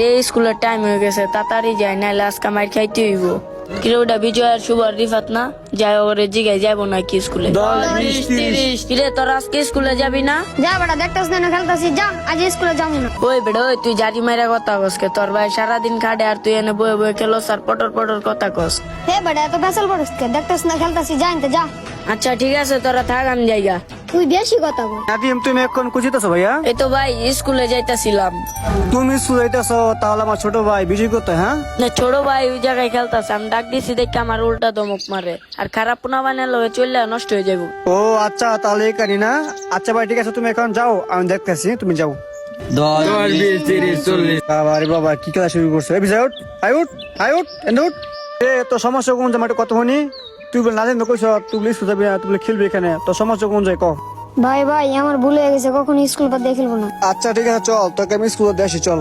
রে স্কুলের টাইম হয়ে গেছে তাড়াতাড়ি যায় নাইলে আজকে মার খাইতে হইব। কিরে ওটা বিজয় আর শুভ আর রিফাত না? যাই ওরে জিগাই যাব না কি স্কুলে কিরে তোর আজকে স্কুলে যাবি না? যা বেটা দেখতেছ না খেলতেছি যা আজ স্কুলে যাব না। ওই বেড়ে ওই তুই জারি মাইরা কথা কসকে তোর ভাই সারাদিন খাটে আর তুই এনে বয়ে বয়ে খেলো আর পটর পটর কথা কস। হে বেটা এত ফেসল পড়িস কে? দেখতেছ না খেলতেছি জানতে যা। আচ্ছা ঠিক আছে তোরা থাক আমি জায়গা তুই বেশি কথা বল। নাদিম তুমি এখন ভাইয়া? এই তো ভাই স্কুলে যাইতাছিলাম। তুমি স্কুল যাইতেছো তাহলে আমার ছোট ভাই বিজয় করতে হ্যাঁ? না ছোট ভাই ওই জায়গায় খেলতাছে আমি ডাক দিছি দেখে আমার উল্টা দমক মারে। আর খারাপ পুনা বানালে চললে নষ্ট হয়ে যাব ও আচ্ছা তাহলে এই কানি না? আচ্ছা ভাই ঠিক আছে তুমি এখন যাও আমি দেখতেছি তুমি যাও। দশ বিশ তিরিশ চল্লিশ। বাবা বাবা কি খেলা শুরু করছ? এই বিজয় উঠ আই উঠ আই উঠ এন্ড উঠ। এ তো সমস্যা কোন জামাটা? কত হনি তুই বলে না জানি কইছ তুই বলে স্কুল যাবি না তুই বলে খেলবি এখানে। তো সমস্যা কোন যায় ক? ভাই ভাই আমার ভুল হয়ে গেছে কখন স্কুল পর দিয়ে খেলব না। আচ্ছা ঠিক আছে চল তোকে আমি স্কুল দিয়ে আসি চল।